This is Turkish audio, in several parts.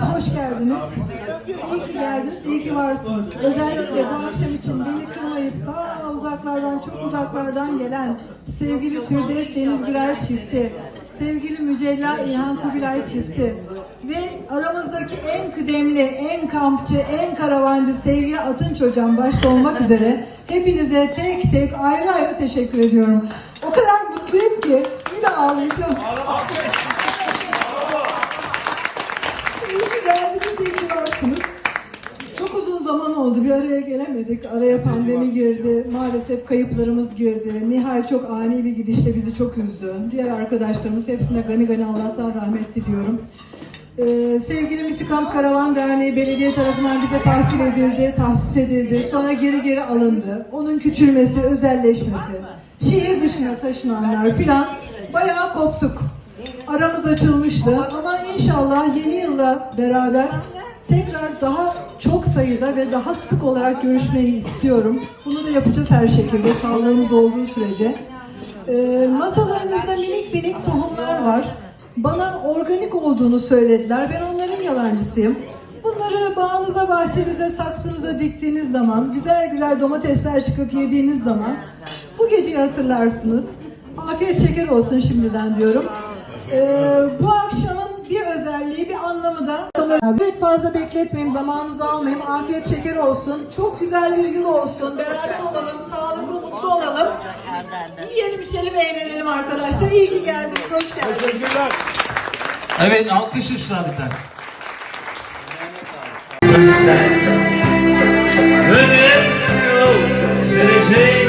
hoş geldiniz. İyi ki geldiniz, iyi ki varsınız. Özellikle bu akşam için beni kırmayıp ta uzaklardan, çok uzaklardan gelen sevgili Firdevs Deniz Gürer çifti, sevgili Mücella İlhan Kubilay çifti ve aramızdaki en kıdemli, en kampçı, en karavancı sevgili Atınç Hocam başta olmak üzere hepinize tek tek ayrı ayrı teşekkür ediyorum. O kadar mutluyum ki yine ağlayacağım. İyi ki geldiniz, iyi ki varsınız. Çok uzun zaman oldu, bir gelemedik. Araya pandemi girdi, maalesef kayıplarımız girdi. Nihal çok ani bir gidişle bizi çok üzdü. Diğer arkadaşlarımız hepsine gani gani Allah'tan rahmet diliyorum. Ee, sevgili Misikam Karavan Derneği belediye tarafından bize tahsil edildi, tahsis edildi. Sonra geri geri alındı. Onun küçülmesi, özelleşmesi, şehir dışına taşınanlar filan bayağı koptuk. Aramız açılmıştı ama inşallah yeni yılla beraber tekrar daha çok sayıda ve daha sık olarak görüşmeyi istiyorum. Bunu da yapacağız her şekilde sağlığımız olduğu sürece. Ee, masalarınızda minik minik tohumlar var. Bana organik olduğunu söylediler. Ben onların yalancısıyım. Bunları bağınıza, bahçenize, saksınıza diktiğiniz zaman, güzel güzel domatesler çıkıp yediğiniz zaman bu geceyi hatırlarsınız. Afiyet şeker olsun şimdiden diyorum. Ee, bu akşamın bir özelliği, bir anlamı da Evet fazla bekletmeyeyim, zamanınızı almayayım. Afiyet şeker olsun. Çok güzel bir yıl olsun. Beraber olalım, sağlıklı, mutlu olalım. Yiyelim, içelim, eğlenelim arkadaşlar. İyi ki geldiniz, hoş geldiniz. Evet alkış üstadılar. Sen ömür yol sürecek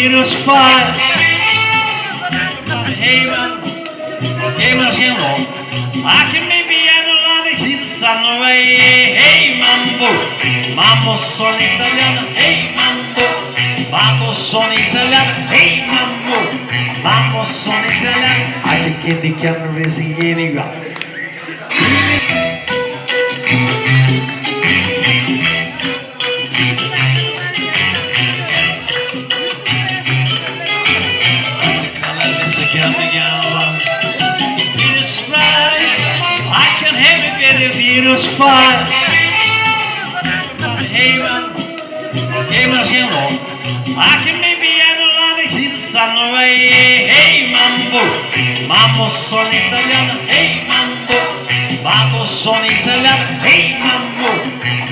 virus fight. Hey man, hey man, hey man. I can maybe analyze in some way. Hey mambo, mambo son italiano. Hey mambo, mambo son italiano. Hey mambo, mambo son italiano. I can get the camera racing spot. Even, even simple. I can maybe analyze it some way. Hey, mambo. Mambo sono italiano. Hey, mambo. Mambo sono italiano. Hey, mambo.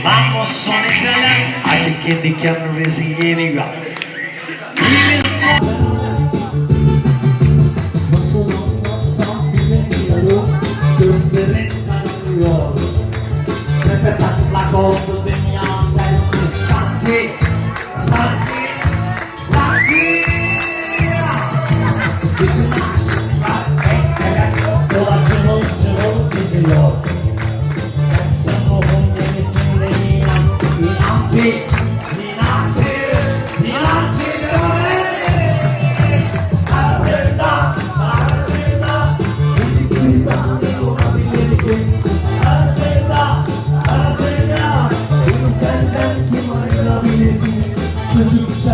Mambo sono italiano. I can get the camera in you.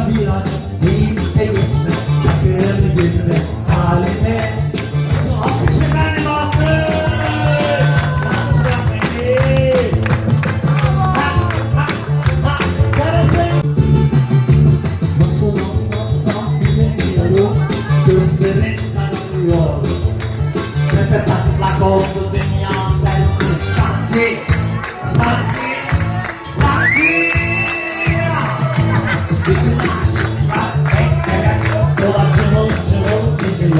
biraz deyip geçme sakın gülme halime Alkış efendim alkış Nasıl olmasam bilemiyorum. Gözlerim kanıyor Tepe taklak oldu dünya. Tersi Sanki, sanki